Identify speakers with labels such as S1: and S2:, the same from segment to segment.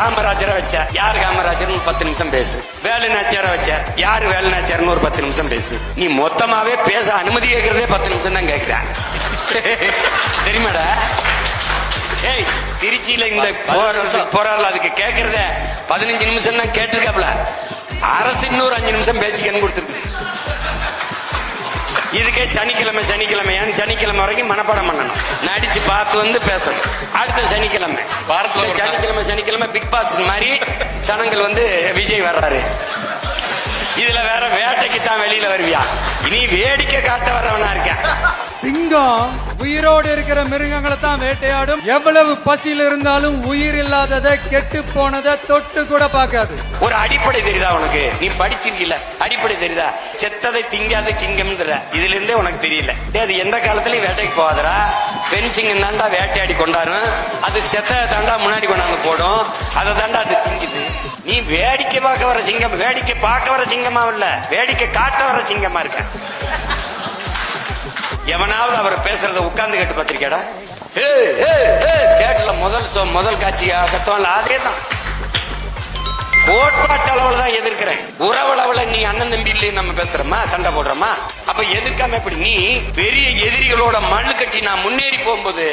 S1: காமராஜரை வச்ச யாரு காமராஜர்னு பத்து நிமிஷம் பேசு. வேலுநாச்சியாரை வச்ச யாரு வேலுநாச்சியார்னு ஒரு பத்து நிமிஷம் பேசு. நீ மொத்தமாவே பேச அனுமதி கேட்கறதே பத்து நிமிஷம் தான் கேட்கிறேன். தெரியுமாடா? ஏய் திருச்சியில இந்த போறாருல அதுக்கு கேட்கறத பதினஞ்சு நிமிஷம் தான் கேட்டிருக்காப்ல. அரசு இன்னொரு அஞ்சு நிமிஷம் பேசிக்கன்னு கொடுத்துருக்கு இதுக்கே சனிக்கிழமை சனிக்கிழமையான்னு சனிக்கிழமை வரைக்கும் மனப்பாடம் பண்ணணும். நடிச்சு பார்த்து வந்து பேசணும். அடுத்த சனிக்கிழமை.
S2: வாரத்துல
S1: சனிக்கிழமை பிக் பாஸ் மாதிரி சனங்கள் வந்து விஜய் வர்றாரு. இதுல வேற வேட்டைக்கு தான் வெளியில வருவியா? இனி வேடிக்கை காட்ட வரவனா இருக்கேன்.
S3: சிங்கம் உயிரோடு இருக்கிற மிருகங்களை தான் வேட்டையாடும். எவ்வளவு பசியில் இருந்தாலும் உயிர் இல்லாததை கெட்டு போனதை தொட்டு கூட பார்க்காது.
S1: ஒரு அடிப்படை தெரியுதா உனக்கு? நீ படிச்சிருக்கீல அடிப்படை தெரியுதா? செத்ததை திங்காத சிங்கம்ன்ற. இதுல இருந்தே உனக்கு தெரியல. அது எந்த காலத்துலயும் வேட்டைக்கு போகாதடா. பெண் சிங்கம் தாண்டா வேட்டையாடி கொண்டாரும் அது செத்த தாண்டா முன்னாடி கொண்டாந்து போடும். அதை தாண்டா அது திங்குது. நீ வேடிக்கை பார்க்க வர சிங்கம் வேடிக்கை பார்க்க வர சிங்கமா இல்ல. வேடிக்கை காட்ட வர சிங்கமா இருக்க. எவனாவது அவர் பேசுறத உட்கார்ந்து கேட்டு பார்த்திருக்கேடா கேட்டல முதல் முதல் காட்சி கத்தோம்ல அதே தான் கோட்பாட்டு அளவுல தான் எதிர்க்கிறேன். உறவளவுல நீ அண்ணன் தம்பி இல்லையே நம்ம பேசுறோமா? சண்டை போடுறோமா? அப்ப எதிர்க்காம எப்படி? நீ பெரிய எதிரிகளோட மண்ணு கட்டி நான் முன்னேறி போகும்போது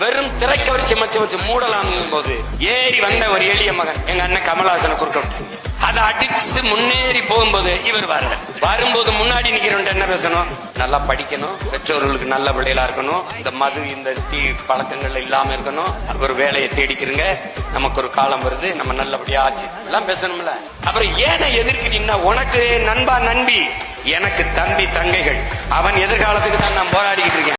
S1: வெறும் திரைக்கவர்ச்சி மச்ச வச்சு மூடலாம் போது ஏறி வந்த ஒரு எளிய மகன் எங்க அண்ணன் கமலஹாசனை குறுக்க விட்டாங்க. அதை அடிச்சு முன்னேறி போகும்போது இவர் வர்றார். வரும்போது முன்னாடி நிக்கிறவன் என்ன பேசணும்? நல்லா படிக்கணும். பெற்றோர்களுக்கு நல்ல பிள்ளைகளா இருக்கணும். இந்த மது இந்த தீ பழக்கங்கள் இல்லாம இருக்கணும். ஒரு வேலையை தேடிக்கிறங்க நமக்கு ஒரு காலம் வருது. நம்ம நல்லபடியா ஆச்சு. எல்லாம் பேசணும்ல. அப்புறம் ஏனை எதிர்க்கிறீங்கன்னா உனக்கு நண்பா நண்பி எனக்கு தம்பி தங்கைகள். அவன் எதிர்காலத்துக்கு தான் நான் போராடிக்கிட்டு இருக்கேன்.